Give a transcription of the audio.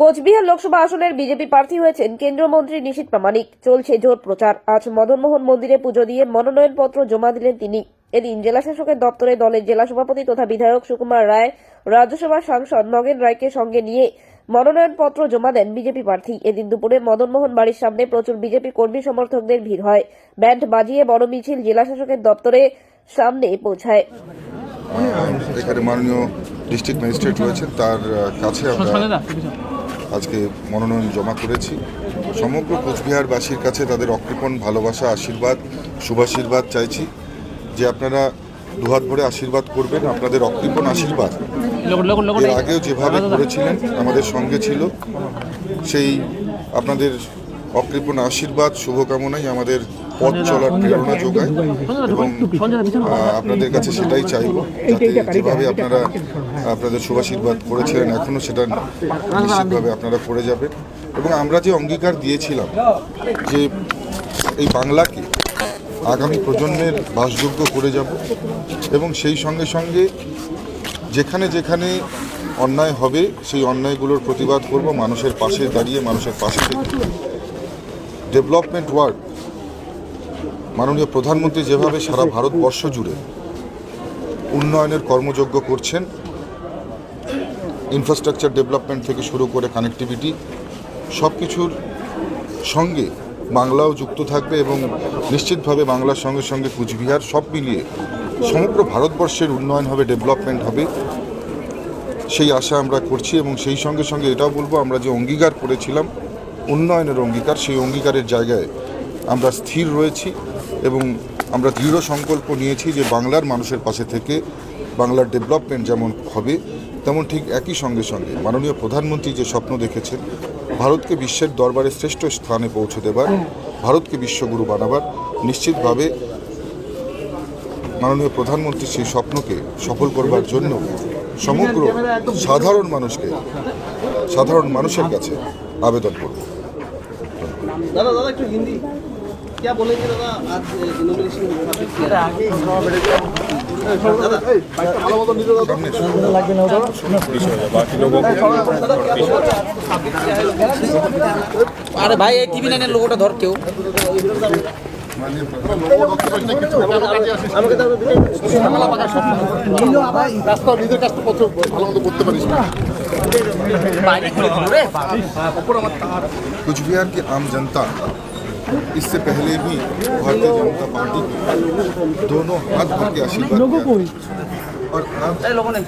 কোচবিহার লোকসভা আসনের বিজেপি প্রার্থী হয়েছেন কেন্দ্রীয় মন্ত্রী নিশীত প্রামাণিক। চলছে জোর প্রচার। আজ মদনমোহন মন্দিরে পুজো দিয়ে মনোনয়নপত্র জমা দিলেন তিনি। এদিন জেলাশাসকের দপ্তরে দলের জেলা সভাপতি তথা বিধায়ক সুকুমার রায় রাজ্যসভার সাংসদ নগেন রায়কে সঙ্গে নিয়ে মনোনয়নপত্র জমা দেন বিজেপি প্রার্থী। এদিন দুপুরে মদনমোহন বাড়ির সামনে প্রচুর বিজেপি কর্মী সমর্থকদের ভিড় হয়। ব্যান্ড বাজিয়ে বড় মিছিল জেলাশাসকের দপ্তরে সামনে পৌঁছায়। এখানে মাননীয় ডিস্ট্রিক্ট ম্যাজিস্ট্রেট রয়েছেন। তার কাছে আমরা আজকে মনোনয়ন জমা করেছি। সমগ্র কোচবিহারবাসীর কাছে তাদের অকৃপণ ভালোবাসা আশীর্বাদ শুভাশীর্বাদ চাইছি। যে আপনারা দুহাত ভরে আশীর্বাদ করবেন আপনাদের অকৃপণ আশীর্বাদ। এর আগেও যেভাবে করেছিলেন আমাদের সঙ্গে ছিল। সেই আপনাদের অকৃপণ আশীর্বাদ শুভকামনাই আমাদের পথ চলার প্রেরণা যোগায় এবং আপনাদের কাছে সেটাই চাইব। যাতে যেভাবে আপনারা আপনাদের শুভাশীর্বাদ করেছিলেন এখনও সেটা নিশ্চিতভাবে আপনারা করে যাবেন। এবং আমরা যে অঙ্গীকার দিয়েছিলাম যে এই বাংলাকে আগামী প্রজন্মের বাসযোগ্য করে যাব এবং সেই সঙ্গে সঙ্গে যেখানে যেখানে অন্যায় হবে সেই অন্যায়গুলোর প্রতিবাদ করব মানুষের পাশে দাঁড়িয়ে মানুষের পাশে থেকে। ডেভেলপমেন্ট ওয়ার্ক মাননীয় প্রধানমন্ত্রী যেভাবে সারা ভারতবর্ষ জুড়ে উন্নয়নের কর্মযজ্ঞ করছেন ইনফ্রাস্ট্রাকচার ডেভেলপমেন্ট থেকে শুরু করে কানেক্টিভিটি সব কিছুর সঙ্গে বাংলাও যুক্ত থাকবে এবং নিশ্চিতভাবে বাংলার সঙ্গে সঙ্গে কুচবিহার সব মিলিয়ে সমগ্র ভারতবর্ষের উন্নয়ন হবে ডেভেলপমেন্ট হবে, সেই আশা আমরা করছি এবং সেই সঙ্গে সঙ্গে এটাও বলব, আমরা যে অঙ্গীকার করেছিলাম, উন্নয়নের অঙ্গীকার, সেই অঙ্গীকারের জায়গায় আমরা স্থির রয়েছি এবং আমরা দৃঢ় সংকল্প নিয়েছি যে বাংলার মানুষের পাশে থেকে বাংলার ডেভেলপমেন্ট যেমন হবে, তেমন ঠিক একই সঙ্গে সঙ্গে মাননীয় প্রধানমন্ত্রী যে স্বপ্ন দেখেছেন, ভারতকে বিশ্বের দরবারে শ্রেষ্ঠ স্থানে পৌঁছে দেবার, ভারতকে বিশ্বগুরু বানাবার, নিশ্চিতভাবে মাননীয় প্রধানমন্ত্রী সেই স্বপ্নকে সফল করবার জন্য সমগ্র সাধারণ মানুষকে, সাধারণ মানুষের কাছে আবেদন করব। দাদা দাদা, একটু হিন্দি। আরে ভাই এই টিভি নাইনের লোকটা ধর কেউ কোচবিহার কি আম জনতা इससे पहले भी भारतीय जनता पार्टी दोनों हाथ भर के आशीर्वाद लोगों को और लोगों ने।